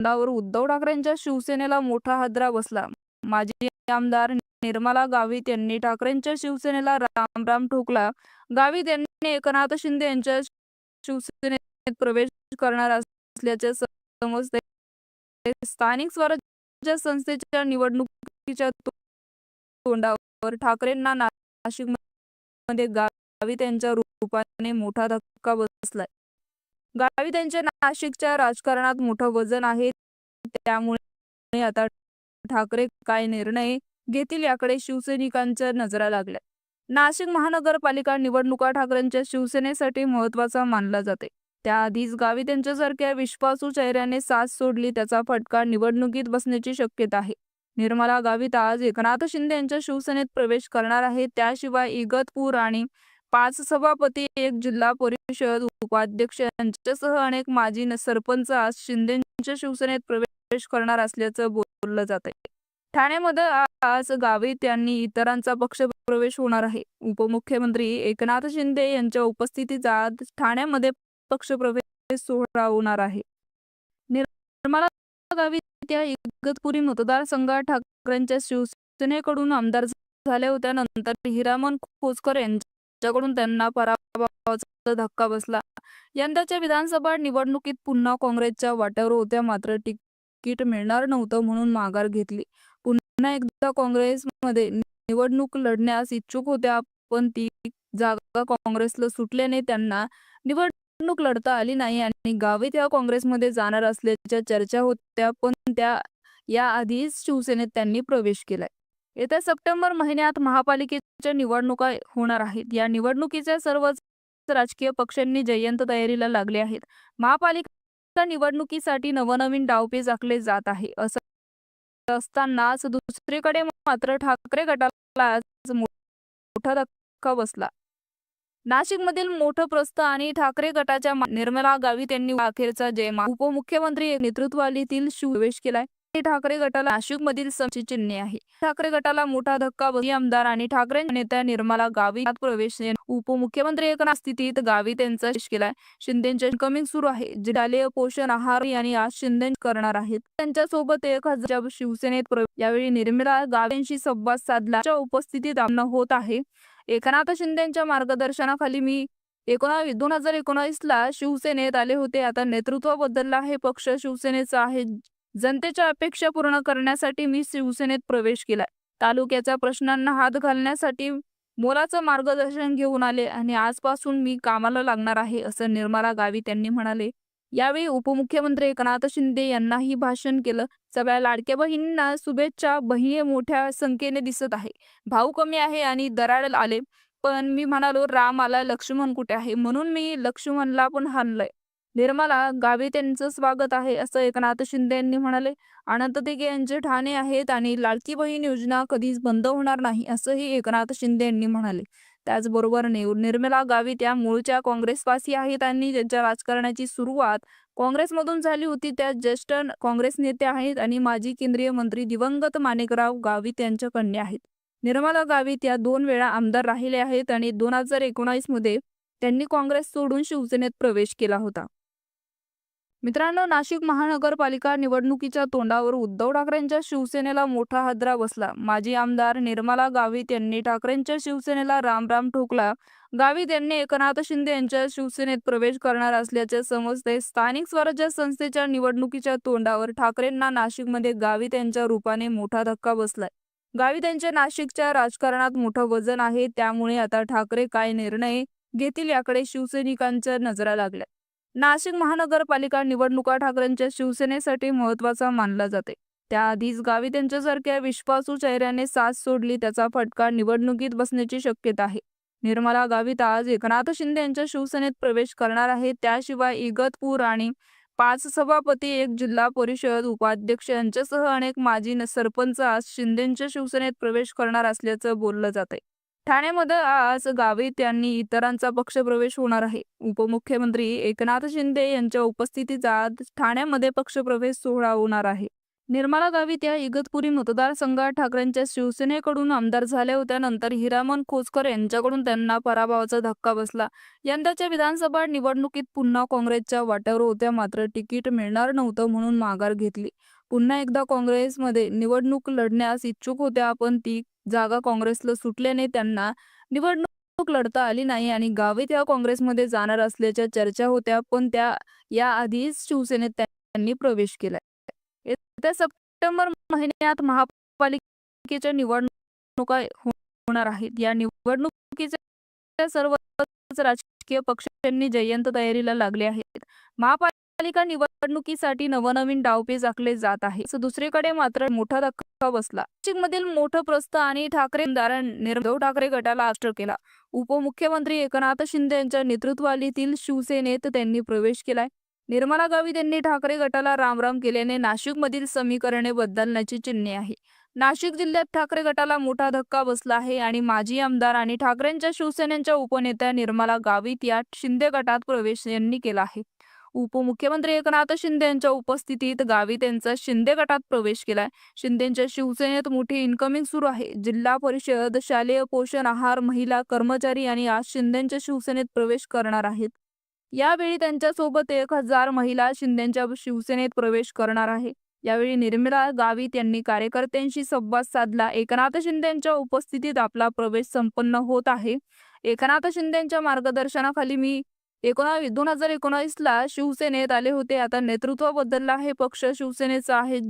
तोंडावर उद्धव ठाकरेंच्या शिवसेनेला मोठा हादरा बसला. माजी आमदार निर्मला गावित यांनी ठाकरेंच्या शिवसेनेला राम राम ठोकला. गावित यांनी एकनाथ शिंदे यांच्या शिवसेनेत प्रवेश करणार असल्याचे समजते. स्थानिक स्वराज्य संस्थेच्या निवडणुकीच्या तोंडावर ठाकरेंना नाशिकमध्ये गावित यांच्या रूपाने मोठा धक्का बसलाय. गावी त्यांच्या नाशिकच्या राजकारणात मोठं वजन आहे. त्यामुळे आता ठाकरे काय निर्णय घेतील याकडे शिवसैनिकांच्या नजरा लागल्या. नाशिक महानगरपालिका निवडणुका ठाकरेंच्या शिवसेनेसाठी महत्त्वाचा मानला जाते. त्याआधीच गावी त्यांच्यासारख्या विश्वासू चेहऱ्याने साथ सोडली त्याचा फटका निवडणुकीत बसण्याची शक्यता आहे. निर्मला गावित आज एकनाथ शिंदे यांच्या शिवसेनेत प्रवेश करणार आहे. त्याशिवाय इगतपूर आणि पाच सभापती एक जिल्हा परिषद उपाध्यक्ष यांच्यासह अनेक माजी सरपंच आज शिंदेच्या शिवसेनेत प्रवेश करणार असल्याचं बोललं जात आहे ठाण्यामध्ये आज गावित यांनी इतरांचा पक्ष प्रवेश होणार आहे. उपमुख्यमंत्री एकनाथ शिंदे यांच्या उपस्थितीत आज ठाण्यामध्ये पक्षप्रवेश सोहळा होणार आहे. निर्मला गावित या इगतपुरी मतदारसंघात ठाकरेंच्या शिवसेनेकडून आमदार झाल्या होत्या. नंतर हिरामन खोसकर ज्याकडून त्यांना पराभवाचा धक्का बसला. यंदाच्या विधानसभा निवडणुकीत पुन्हा काँग्रेसच्या वाट्यावर होत्या. मात्र तिकीट मिळणार नव्हतं म्हणून माघार घेतली. पुन्हा एकदा काँग्रेसमध्ये निवडणूक लढण्यास इच्छुक होत्या पण ती जागा काँग्रेसला सुटल्याने त्यांना निवडणूक लढता आली नाही आणि गावित या काँग्रेसमध्ये जाणार असल्याच्या चर्चा होत्या पण त्या याआधीच शिवसेनेत त्यांनी प्रवेश केलाय. येत्या सप्टेंबर महिन्यात महापालिके ज्या निवडणुका होणार आहेत. या निवडणुकीच्या सर्वच राजकीय पक्षांनी जयंत तयारीला लागले आहेत. महापालिका निवडणुकीसाठी नवनवीन डावपेच आखले जात आहे. असं असतानाच दुसरीकडे मात्र ठाकरे गटाला आज मोठा धक्का बसला. नाशिकमधील मोठं प्रस्थ आणि ठाकरे गटाच्या निर्मला गावी त्यांनी अखेरचा जयमा उपमुख्यमंत्री नेतृत्वालीतील प्रवेश केलाय. ठाकरे गटाला नाशिक मधील समची चिन्हे आहे. ठाकरे गटाला मोठा धक्का बसला. आमदार आणि ठाकरे नेत्या निर्मला गावी प्रवेश उपमुख्यमंत्री एकनाथ स्थितीत गावी त्यांचा केलाय. शिंदेचे कमिंग सुरू आहे. जिल्हालय पोषण आहार यांनी आज शिंदे करणार आहेत. त्यांच्यासोबत एक हजार शिवसेनेत यावेळी निर्मला गावेंशी संवाद साधला उपस्थितीत आमना होत आहे. एकनाथ शिंदेच्या मार्गदर्शनाखाली मी एकोणावीस दोन हजार एकोणावीस ला शिवसेनेत आले होते. आता नेतृत्व बदललं आहे. पक्ष शिवसेनेचा आहे. जनतेच्या अपेक्षा पूर्ण करण्यासाठी मी शिवसेनेत प्रवेश केला. तालुक्याच्या प्रश्नांना हात घालण्यासाठी मोलाचं मार्गदर्शन घेऊन आले आणि आजपासून मी कामाला लागणार आहे असं निर्मला गावी त्यांनी म्हणाले. यावेळी उपमुख्यमंत्री एकनाथ शिंदे यांनाही भाषण केलं. सगळ्या लाडक्या बहिणींना शुभेच्छा. बहिणी मोठ्या संख्येने दिसत आहे. भाऊ कमी आहे आणि दराड आले. पण मी म्हणालो राम आला लक्ष्मण कुठे आहे? म्हणून मी लक्ष्मणला पण हाणलंय. निर्मला गावी त्यांचं स्वागत आहे असं एकनाथ शिंदे यांनी म्हणाले. अनंत दिघे यांचे ठाणे आहेत आणि लाडकी बहीण योजना कधीच बंद होणार नाही असंही एकनाथ शिंदे यांनी म्हणाले. त्याचबरोबर निर्मला गावी त्या मूळच्या काँग्रेसवासी आहेत आणि त्यांच्या राजकारणाची सुरुवात काँग्रेसमधून झाली होती त्या ज्येष्ठ काँग्रेस नेते आहेत आणि माजी केंद्रीय मंत्री दिवंगत माणिकराव गावित यांच्या कन्या आहेत. निर्मला गावित या दोन वेळा आमदार राहिले आहेत आणि दोन हजार एकोणावीसमध्ये त्यांनी काँग्रेस सोडून शिवसेनेत प्रवेश केला होता. मित्रांनो नाशिक महानगरपालिका निवडणुकीच्या तोंडावर उद्धव ठाकरेंच्या शिवसेनेला मोठा हादरा बसला. माजी आमदार निर्मला गावित यांनी ठाकरेंच्या शिवसेनेला राम राम ठोकला. गावित यांनी एकनाथ शिंदे यांच्या शिवसेनेत प्रवेश करणार असल्याचे समजते. स्थानिक स्वराज्य संस्थेच्या निवडणुकीच्या तोंडावर ठाकरेंना नाशिकमध्ये गावित यांच्या रूपाने मोठा धक्का बसलाय. गावित यांच्या नाशिकच्या राजकारणात मोठं वजन आहे त्यामुळे आता ठाकरे काय निर्णय घेतील याकडे शिवसैनिकांच्या नजरा लागल्या. नाशिक महानगरपालिका निवडणुका ठाकरेंच्या शिवसेनेसाठी महत्त्वाचा मानला जाते. त्याआधीच गावी त्यांच्यासारख्या विश्वासू चेहऱ्याने साथ सोडली त्याचा फटका निवडणुकीत बसण्याची शक्यता आहे. निर्मला गावित आज एकनाथ शिंदे यांच्या शिवसेनेत प्रवेश करणार आहे. त्याशिवाय इगतपूर आणि पाच सभापती एक जिल्हा परिषद उपाध्यक्ष यांच्यासह अनेक माजी सरपंच आज शिंदेच्या शिवसेनेत प्रवेश करणार असल्याचं बोललं जात आहे ठाण्यामध्ये आज गावित यांनी इतरांचा पक्षप्रवेश होणार आहे. उपमुख्यमंत्री एकनाथ शिंदे यांच्या उपस्थितीत आज ठाण्यामध्ये पक्षप्रवेश सोहळा होणार आहे. निर्मला गावित या इगतपुरी मतदारसंघात ठाकरेंच्या शिवसेनेकडून आमदार झाल्या होत्या. नंतर हिरामन खोचकर यांच्याकडून त्यांना पराभवाचा धक्का बसला. यंदाच्या विधानसभा निवडणुकीत पुन्हा काँग्रेसच्या वाट्यावर होत्या. मात्र तिकीट मिळणार नव्हतं म्हणून माघार घेतली. पुन्हा एकदा काँग्रेसमध्ये निवडणूक लढण्यास इच्छुक होत्या पण ती जागा काँग्रेसला सुटल्याने त्यांना निवडणूक लढता आली नाही आणि गावे या काँग्रेसमध्ये जाणार असल्याच्या चर्चा होत्या पण त्या याआधीच शिवसेनेत त्यांनी प्रवेश केला. येत्या सप्टेंबर महिन्यात महापालिकेच्या निवडणुका होणार आहेत. या निवडणुकीच्या सर्व राजकीय पक्षांनी जयंत तयारीला लागले आहेत. महापालिका निवडणुकीसाठी नवनवीन डावपेच आखले जात आहे. दुसरीकडे मात्र मोठा धक्का बसला. नाशिकमधील मोठं प्रस्त आणि ठाकरे निर्धव उद्धव ठाकरे गटाला आष्ट केला. उपमुख्यमंत्री एकनाथ शिंदे यांच्या नेतृत्वालीतील शिवसेनेत त्यांनी प्रवेश केलाय. निर्मला गावी यांनी ठाकरे गटाला रामराम केल्याने नाशिकमधील समीकरणे बदलण्याची चिन्हे आहे. नाशिक जिल्ह्यात ठाकरे गटाला मोठा धक्का बसला आहे आणि माजी आमदार आणि ठाकरेंच्या शिवसेनेच्या उपनेत्या निर्मला गावित या शिंदे गटात प्रवेश यांनी केला आहे. उपमुख्यमंत्री एकनाथ शिंदे यांच्या उपस्थितीत गावी त्यांचा शिंदे गटात प्रवेश केलाय. शिंदेच्या शिवसेनेत मोठी इन्कमिंग सुरू आहे. जिल्हा परिषद शालेय पोषण आहार महिला कर्मचारी आणि आज शिंदेच्या शिवसेनेत प्रवेश करणार आहेत. यावेळी त्यांच्यासोबत एक हजार महिला शिंदेच्या शिवसेनेत प्रवेश करणार आहे. यावेळी निर्मला गावित यांनी कार्यकर्त्यांशी संवाद साधला. एकनाथ शिंदेच्या उपस्थितीत आपला प्रवेश संपन्न होत आहे. एकनाथ शिंदेच्या मार्गदर्शनाखाली मी एकोणावीस दोन हजार एकोणावीसला शिवसेनेत आले होते. आता नेतृत्व बदलला हे पक्ष शिवसेनेचा आहे.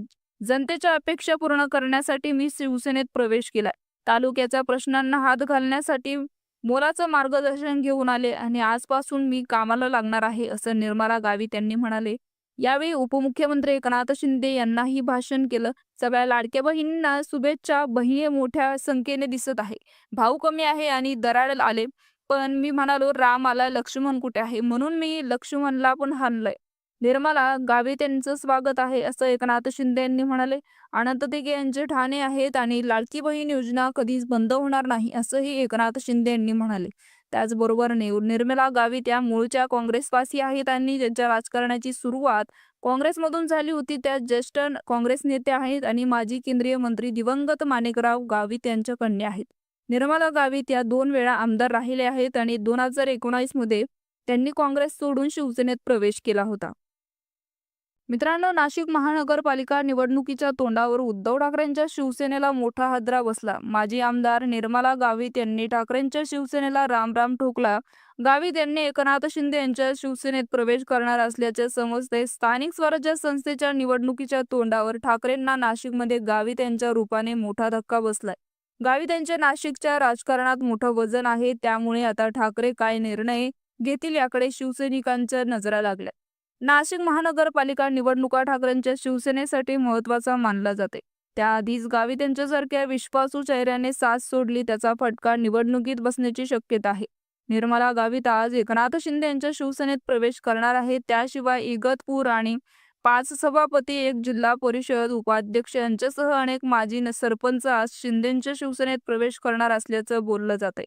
जनतेच्या अपेक्षा पूर्ण करण्यासाठी मी शिवसेनेत प्रवेश केला तालुक्याच्या प्रश्नांना हात घालण्यासाठी मोलाचं मार्गदर्शन घेऊन आले आणि आजपासून मी कामाला लागणार आहे असं निर्मला गावी त्यांनी म्हणाले. यावेळी उपमुख्यमंत्री एकनाथ शिंदे यांनाही भाषण केलं. सगळ्या लाडक्या बहिणींना शुभेच्छा. बहिणी मोठ्या संख्येने दिसत आहे. भाऊ कमी आहे आणि दराड आले. पण मी म्हणालो राम आला लक्ष्मण कुठे आहे? म्हणून मी लक्ष्मणला पण हाणलंय. निर्मला गावी त्यांचं स्वागत आहे असं एकनाथ शिंदे यांनी म्हणाले. अनंत दिघे यांचे ठाणे आहेत आणि लाडकी बहीण योजना कधीच बंद होणार नाही असंही एकनाथ शिंदे यांनी म्हणाले. त्याचबरोबर नेऊ निर्मला गावी त्या मूळच्या काँग्रेसवासी आहेत आणि ज्यांच्या राजकारणाची सुरुवात काँग्रेसमधून झाली होती. त्या ज्येष्ठ काँग्रेस नेते आहेत आणि माजी केंद्रीय मंत्री दिवंगत माणिकराव गावित यांच्या कन्या आहेत. निर्मला गावित या दोन वेळा आमदार राहिले आहेत आणि दोन हजार एकोणावीसमध्ये त्यांनी काँग्रेस सोडून शिवसेनेत प्रवेश केला होता. मित्रांनो नाशिक महानगरपालिका निवडणुकीच्या तोंडावर उद्धव ठाकरेंच्या शिवसेनेला मोठा हादरा बसला. माजी आमदार निर्मला गावित यांनी ठाकरेंच्या शिवसेनेला रामराम ठोकला. गावित यांनी एकनाथ शिंदे यांच्या शिवसेनेत प्रवेश करणार असल्याचे समजते. स्थानिक स्वराज्य संस्थेच्या निवडणुकीच्या तोंडावर ठाकरेंना नाशिकमध्ये गावित यांच्या रूपाने मोठा धक्का बसलाय. गावी त्यांच्या नाशिकच्या राजकारणात मोठं वजन आहे. त्यामुळे आता ठाकरे काय निर्णय घेतील याकडे शिवसैनिकांच्या नजरा लागल्या. नाशिक महानगरपालिका निवडणुका ठाकरेंच्या शिवसेनेसाठी महत्त्वाचा मानला जाते. त्याआधीच गावी त्यांच्यासारख्या विश्वासू चेहऱ्याने साथ सोडली त्याचा फटका निवडणुकीत बसण्याची शक्यता आहे. निर्मला गावित आज एकनाथ शिंदे यांच्या शिवसेनेत प्रवेश करणार आहे त्याशिवाय इगतपूर आणि पाच सभापती एक जिल्हा परिषद उपाध्यक्ष यांच्यासह अनेक माजी सरपंच आज शिंदेच्या शिवसेनेत प्रवेश करणार असल्याचं बोललं जात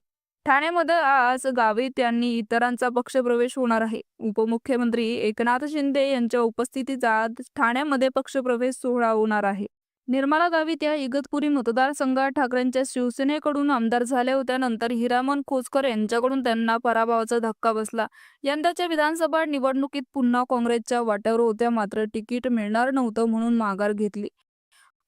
ठाण्यामध्ये आज गावित यांनी इतरांचा पक्षप्रवेश होणार आहे. उपमुख्यमंत्री एकनाथ शिंदे यांच्या उपस्थितीत आज ठाण्यामध्ये पक्षप्रवेश सोहळा होणार आहे. निर्मला गावित या इगतपुरी मतदारसंघात ठाकरेंच्या शिवसेनेकडून आमदार झाल्या होत्या नंतर हिरामन खोचकर यांच्याकडून त्यांना पराभवाचा धक्का बसला. यंदाच्या विधानसभा निवडणुकीत पुन्हा काँग्रेसच्या वाट्यावर होत्या मात्र तिकीट मिळणार नव्हतं म्हणून माघार घेतली.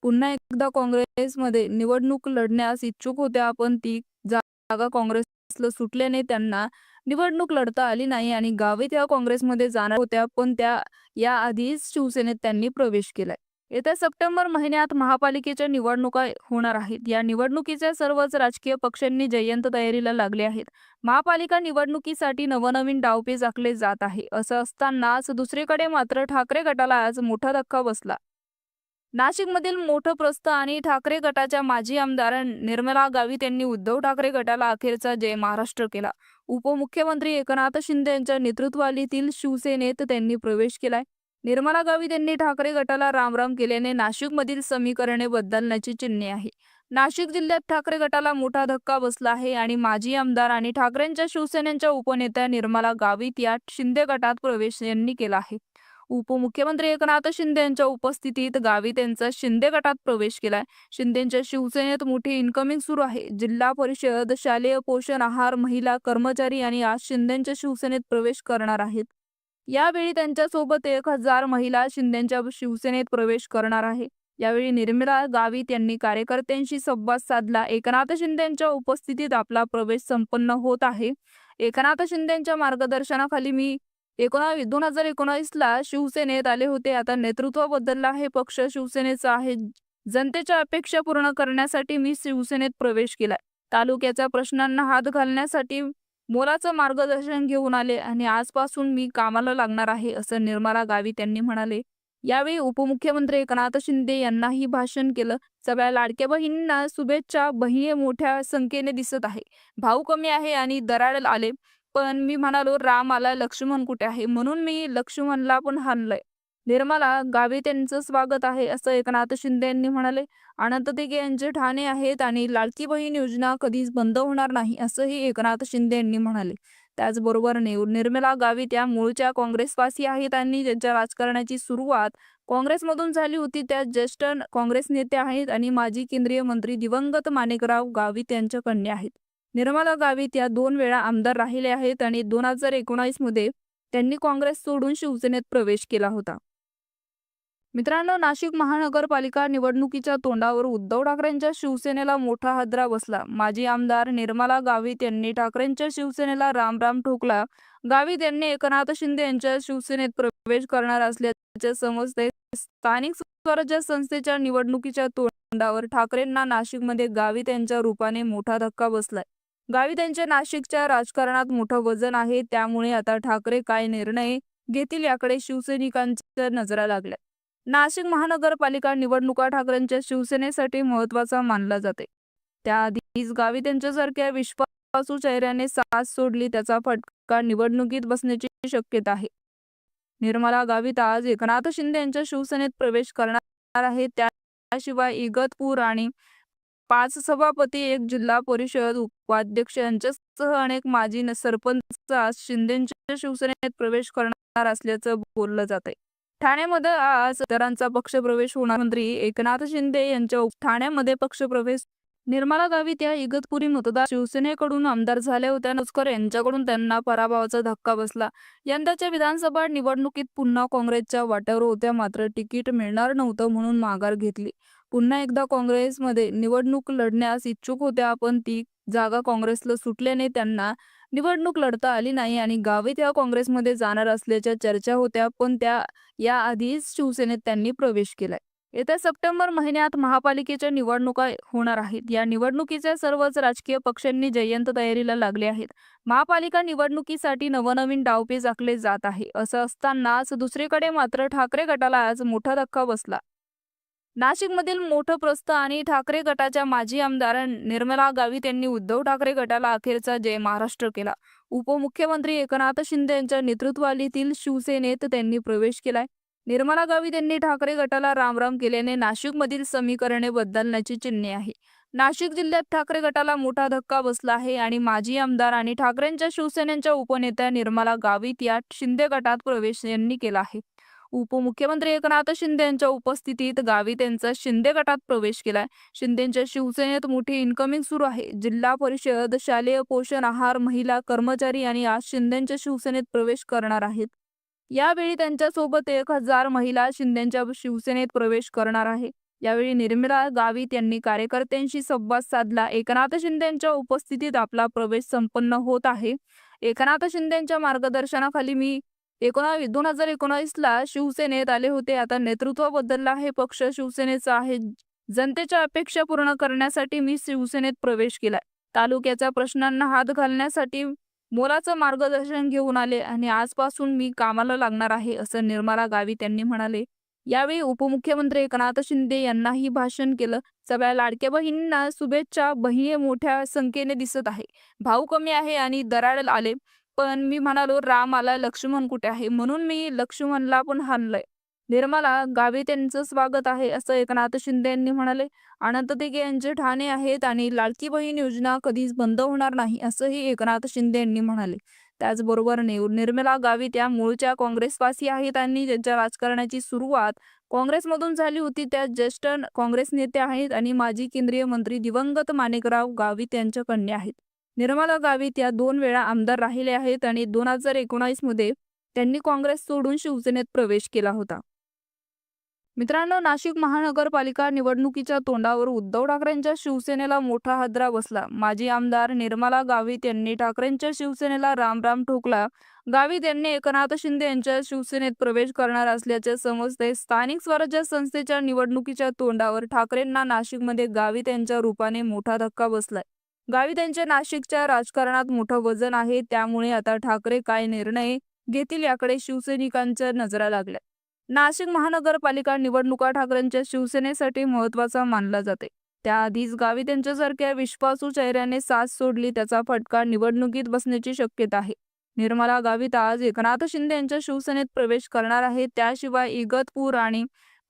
पुन्हा एकदा काँग्रेसमध्ये निवडणूक लढण्यास इच्छुक होत्या पण ती जागा काँग्रेसला सुटल्याने त्यांना निवडणूक लढता आली नाही आणि गावित या काँग्रेसमध्ये जाणार होत्या पण त्या याआधीच शिवसेनेत त्यांनी प्रवेश केलाय. येत्या सप्टेंबर महिन्यात महापालिकेच्या निवडणुका होणार आहेत. या निवडणुकीच्या सर्वच राजकीय पक्षांनी जयंत तयारीला लागले आहेत. महापालिका निवडणुकीसाठी नवनवीन डावपेच आखले जात आहे. असं असतानाच दुसरीकडे मात्र ठाकरे गटाला आज मोठा धक्का बसला. नाशिकमधील मोठं प्रस्थ आणि ठाकरे गटाच्या माजी आमदार निर्मला गावित यांनी उद्धव ठाकरे गटाला अखेरचा जय महाराष्ट्र केला. उपमुख्यमंत्री एकनाथ शिंदे यांच्या नेतृत्वालीतील शिवसेनेत त्यांनी प्रवेश केलाय. निर्मला गावित यांनी ठाकरे गटाला रामराम केल्याने नाशिकमधील समीकरणे बदलण्याची चिन्हे आहे नाशिक जिल्ह्यात ठाकरे गटाला मोठा धक्का बसला आहे आणि माजी आमदार आणि ठाकरेंच्या शिवसेनेच्या उपनेत्या निर्मला गावित या शिंदे गटात प्रवेश यांनी केला आहे. उपमुख्यमंत्री एकनाथ शिंदे यांच्या उपस्थितीत गावित यांचा शिंदे गटात प्रवेश केलाय. शिंदेच्या शिवसेनेत मोठी इन्कमिंग सुरू आहे. जिल्हा परिषद शालेय पोषण आहार महिला कर्मचारी आणि आज शिंदेच्या शिवसेनेत प्रवेश करणार आहेत. यावेळी त्यांच्यासोबत एक हजार महिला शिंदेच्या शिवसेनेत प्रवेश करणार आहे. यावेळी निर्मला गावित यांनी कार्यकर्त्यांशी संवाद साधला. एकनाथ शिंदेच्या उपस्थितीत आपला प्रवेश संपन्न होत आहे. एकनाथ शिंदेच्या मार्गदर्शनाखाली मी एकोणावीस दोन हजार एकोणावीसला शिवसेनेत आले होते. आता नेतृत्व बदललं आहे. पक्ष शिवसेनेचा आहे. जनतेच्या अपेक्षा पूर्ण करण्यासाठी मी शिवसेनेत प्रवेश केला तालुक्याच्या प्रश्नांना हात घालण्यासाठी मोलाचं मार्गदर्शन घेऊन आले आणि आजपासून मी कामाला लागणार आहे असं निर्मला गावी त्यांनी म्हणाले. यावेळी उपमुख्यमंत्री एकनाथ शिंदे यांनाही भाषण केलं. सगळ्या लाडक्या बहिणींना शुभेच्छा. बहिणी मोठ्या संख्येने दिसत आहे. भाऊ कमी आहे आणि दराड आले. पण मी म्हणालो राम आला लक्ष्मण कुठे आहे? म्हणून मी लक्ष्मणला पण हाणलंय. निर्मला गावी त्यांचं स्वागत आहे असं एकनाथ शिंदे यांनी म्हणाले. अनंत दिघे यांचे ठाणे आहेत आणि लाडकी बहीण योजना कधीच बंद होणार नाही असंही एकनाथ शिंदे यांनी म्हणाले. त्याचबरोबर निर्मला गावी त्या मूळच्या काँग्रेसवासी आहेत आणि त्यांच्या राजकारणाची सुरुवात काँग्रेसमधून झाली होती. त्या ज्येष्ठ काँग्रेस नेते आहेत आणि माजी केंद्रीय मंत्री दिवंगत माणिकराव गावित यांच्या कन्या आहेत. निर्मला गावित या दोन वेळा आमदार राहिले आहेत आणि दोन हजार एकोणावीसमध्ये त्यांनी काँग्रेस सोडून शिवसेनेत प्रवेश केला होता. मित्रांनो नाशिक महानगरपालिका निवडणुकीच्या तोंडावर उद्धव ठाकरेंच्या शिवसेनेला मोठा हादरा बसला. माजी आमदार निर्मला गावित यांनी ठाकरेंच्या शिवसेनेला रामराम ठोकला. गावित यांनी एकनाथ शिंदे यांच्या शिवसेनेत प्रवेश करणार असल्याचे समजते. स्थानिक स्वराज्य संस्थेच्या निवडणुकीच्या तोंडावर ठाकरेंना नाशिकमध्ये गावित यांच्या रूपाने मोठा धक्का बसलाय. गावित यांच्या नाशिकच्या राजकारणात मोठं वजन आहे त्यामुळे आता ठाकरे काय निर्णय घेतील याकडे शिवसैनिकांच्या नजरा लागल्या. नाशिक महानगरपालिका निवडणुका ठाकरेंच्या शिवसेनेसाठी महत्त्वाचा मानला जाते. त्याआधीच गावी त्यांच्यासारख्या विश्वासू चेहऱ्याने साथ सोडली त्याचा फटका निवडणुकीत बसण्याची शक्यता आहे. निर्मला गावित आज एकनाथ शिंदे यांच्या शिवसेनेत प्रवेश करणार आहे त्याशिवाय इगतपूर आणि पाच सभापती एक जिल्हा परिषद उपाध्यक्ष यांच्यासह अनेक माजी सरपंच आज शिंदेच्या शिवसेनेत प्रवेश करणार असल्याचं बोललं जात आहे ठाण्यामध्ये आज इतरांचा पक्षप्रवेश होणार. मंत्री एकनाथ शिंदे यांच्या ठाण्यामध्ये पक्षप्रवेश. निर्मला गावी त्या इगतपुरी मतदार शिवसेनेकडून आमदार झाल्या होत्या. नस्कर यांच्याकडून त्यांना पराभवाचा धक्का बसला. यंदाच्या विधानसभा निवडणुकीत पुन्हा काँग्रेसच्या वाट्यावर होत्या. मात्र तिकीट मिळणार नव्हतं म्हणून माघार घेतली. पुन्हा एकदा काँग्रेसमध्ये निवडणूक लढण्यास इच्छुक होत्या पण ती जागा काँग्रेसला सुटल्याने त्यांना निवडणूक लढता आली नाही आणि गावित त्या काँग्रेसमध्ये जाणार असल्याच्या चर्चा होत्या पण त्या याआधीच शिवसेनेत त्यांनी प्रवेश केलाय. येत्या सप्टेंबर महिन्यात महापालिकेच्या निवडणुका होणार आहेत. या निवडणुकीच्या सर्वच राजकीय पक्षांनी जयंत तयारीला लागले आहेत. महापालिका निवडणुकीसाठी नवनवीन डावपेच आखले जात आहे. असं असतानाच दुसरीकडे मात्र ठाकरे गटाला आज मोठा धक्का बसला. नाशिकमधील मोठं प्रस्थ आणि ठाकरे गटाच्या माजी आमदार निर्मला गावित यांनी उद्धव ठाकरे गटाला अखेरचा जय महाराष्ट्र केला. उपमुख्यमंत्री एकनाथ शिंदे यांच्या नेतृत्वालीतील शिवसेनेत त्यांनी प्रवेश केलाय. निर्मला गावित यांनी ठाकरे गटाला रामराम केल्याने नाशिकमधील समीकरणे बदलण्याची चिन्हे आहे. नाशिक जिल्ह्यात ठाकरे गटाला मोठा धक्का बसला आहे आणि माजी आमदार आणि ठाकरेंच्या शिवसेनेच्या उपनेत्या निर्मला गावित या शिंदे गटात प्रवेश यांनी केला आहे. उपमुख्यमंत्री एकनाथ शिंदे यांच्या उपस्थितीत गावी त्यांचा शिंदे गटात प्रवेश केलाय. शिंदेच्या शिवसेनेत मोठी इन्कमिंग सुरू आहे. जिल्हा परिषद शालेय पोषण आहार महिला कर्मचारी आणि आज शिंदेच्या शिवसेनेत प्रवेश करणार आहेत. यावेळी त्यांच्यासोबत एक हजार महिला शिंदेच्या शिवसेनेत प्रवेश करणार आहे. यावेळी निर्मला गावित यांनी कार्यकर्त्यांशी संवाद साधला. एकनाथ शिंदेच्या उपस्थितीत आपला प्रवेश संपन्न होत आहे. एकनाथ शिंदेच्या मार्गदर्शनाखाली मी एकोणावीस दोन हजार एकोणावीसला शिवसेनेत आले होते. आता नेतृत्व बदललं आहे. पक्ष शिवसेनेचा आहे. जनतेच्या अपेक्षा पूर्ण करण्यासाठी मी शिवसेनेत प्रवेश केला तालुक्याच्या प्रश्नांना हात घालण्यासाठी मोलाचं मार्गदर्शन घेऊन आले आणि आजपासून मी कामाला लागणार आहे असं निर्मला गावी त्यांनी म्हणाले. यावेळी उपमुख्यमंत्री एकनाथ शिंदे यांनाही भाषण केलं. सगळ्या लाडक्या बहिणींना शुभेच्छा. बहिणी मोठ्या संख्येने दिसत आहे. भाऊ कमी आहे आणि दराड आले. पण मी म्हणालो राम आला लक्ष्मण कुठे आहे? म्हणून मी लक्ष्मणला पण हाणलंय. निर्मला गावी त्यांचं स्वागत आहे असं एकनाथ शिंदे यांनी म्हणाले. अनंत दिघे यांचे ठाणे आहेत आणि लाडकी बहीण योजना कधीच बंद होणार नाही असंही एकनाथ शिंदे यांनी म्हणाले. त्याचबरोबर निर्मला गावी त्या मूळच्या काँग्रेसवासी आहेत आणि त्यांच्या राजकारणाची सुरुवात काँग्रेसमधून झाली होती. त्या ज्येष्ठ काँग्रेस नेते आहेत आणि माजी केंद्रीय मंत्री दिवंगत माणिकराव गावित यांच्या कन्या आहेत. निर्मला गावित या दोन वेळा आमदार राहिले आहेत आणि दोन हजार एकोणावीसमध्ये त्यांनी काँग्रेस सोडून शिवसेनेत प्रवेश केला होता. मित्रांनो नाशिक महानगरपालिका निवडणुकीच्या तोंडावर उद्धव ठाकरेंच्या शिवसेनेला मोठा हादरा बसला. माजी आमदार निर्मला गावित यांनी ठाकरेंच्या शिवसेनेला रामराम ठोकला. गावित यांनी एकनाथ शिंदे यांच्या शिवसेनेत प्रवेश करणार असल्याचे समजते. स्थानिक स्वराज्य संस्थेच्या निवडणुकीच्या तोंडावर ठाकरेंना नाशिकमध्ये गावित यांच्या रूपाने मोठा धक्का बसलाय. गावी त्यांच्या नाशिकच्या राजकारणात मोठं वजन आहे त्यामुळे आता ठाकरे काय निर्णय घेतील याकडे शिवसैनिकांच्या नजरा लागल्या. नाशिक महानगरपालिका निवडणुका ठाकरेंच्या शिवसेनेसाठी महत्त्वाचा मानला जाते. त्याआधीच गावी त्यांच्यासारख्या विश्वासू चेहऱ्याने साथ सोडली त्याचा फटका निवडणुकीत बसण्याची शक्यता आहे. निर्मला गावित आज एकनाथ शिंदे यांच्या शिवसेनेत प्रवेश करणार आहे त्याशिवाय इगतपूर आणि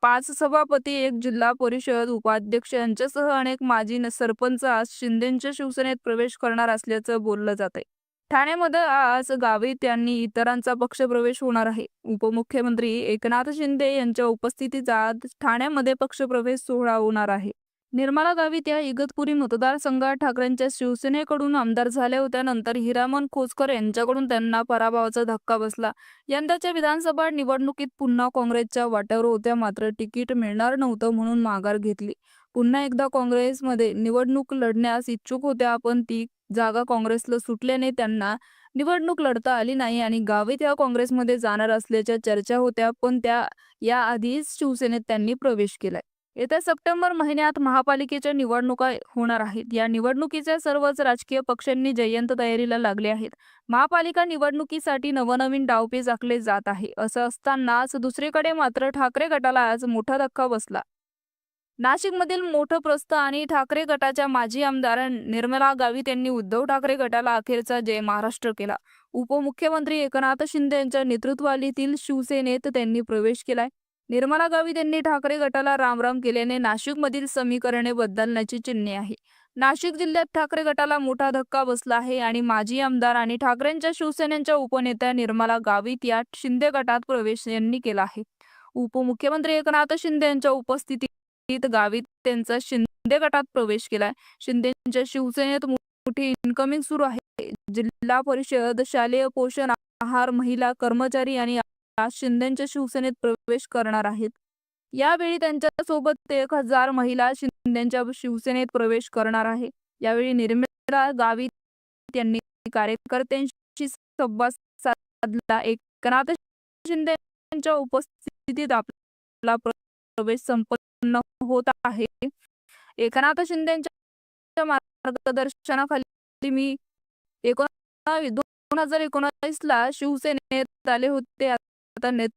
पाच सभापती एक जिल्हा परिषद उपाध्यक्ष यांच्यासह अनेक माजी सरपंच आज शिंदेच्या शिवसेनेत प्रवेश करणार असल्याचं बोललं जाते ठाण्यामध्ये आज गावी यांनी इतरांचा पक्षप्रवेश होणार आहे. उपमुख्यमंत्री एकनाथ शिंदे यांच्या उपस्थितीत आज ठाण्यामध्ये पक्षप्रवेश सोहळा होणार आहे. निर्मला गावित या इगतपुरी मतदारसंघात ठाकरेंच्या शिवसेनेकडून आमदार झाल्या होत्या नंतर हिरामन खोचकर यांच्याकडून त्यांना पराभवाचा धक्का बसला. यंदाच्या विधानसभा निवडणुकीत पुन्हा काँग्रेसच्या वाट्यावर होत्या. मात्र तिकीट मिळणार नव्हतं म्हणून माघार घेतली. पुन्हा एकदा काँग्रेसमध्ये निवडणूक लढण्यास इच्छुक होत्या पण ती जागा काँग्रेसला सुटल्याने त्यांना निवडणूक लढता आली नाही आणि गावित या काँग्रेसमध्ये जाणार असल्याच्या चर्चा होत्या पण त्या याआधीच शिवसेनेत त्यांनी प्रवेश केलाय. येत्या सप्टेंबर महिन्यात महापालिकेच्या निवडणुका होणार आहेत. या निवडणुकीच्या सर्वच राजकीय पक्षांनी जयंत तयारीला लागले आहेत. महापालिका निवडणुकीसाठी नवनवीन डावपेच आखले जात आहे. असं असतानाच दुसरीकडे मात्र ठाकरे गटाला आज मोठा धक्का बसला. नाशिकमधील मोठं प्रस्थ आणि ठाकरे गटाच्या माजी आमदार निर्मला गावित यांनी उद्धव ठाकरे गटाला अखेरचा जय महाराष्ट्र केला. उपमुख्यमंत्री एकनाथ शिंदे यांच्या नेतृत्वालीतील शिवसेनेत त्यांनी प्रवेश केलाय. निर्मला गावित यांनी ठाकरे गटाला रामराम केल्याने नाशिकमधील समीकरणे बदलण्याची चिन्हे आहे. नाशिक जिल्ह्यात ठाकरे गटाला मोठा धक्का बसला आहे आणि माजी आमदार आणि ठाकरेंच्या शिवसेनेच्या उपनेत्या निर्मला गावित या शिंदे गटात प्रवेश यांनी केला आहे. उपमुख्यमंत्री एकनाथ शिंदे यांच्या उपस्थितीत गावित त्यांचा शिंदे गटात प्रवेश केलाय. शिंदेच्या शिवसेनेत मोठी इन्कमिंग सुरू आहे. जिल्हा परिषद शालेय पोषण आहार महिला कर्मचारी आणि शिंदेच्या शिवसेनेत प्रवेश करणार आहेत. यावेळी त्यांच्यासोबत एक हजार महिला शिंदेच्या शिवसेनेत प्रवेश करणार आहे. यावेळी निर्मला गावित यांनी कार्यकर्त्यांशी संवाद साधला. एकनाथ शिंदे यांच्या उपस्थितीत आपला प्रवेश संपन्न होत आहे. एकनाथ शिंदेच्या मार्गदर्शनाखाली मी एकोणावीस दोन हजार एकोणावीस ला शिवसेनेत आले होते. आता नेत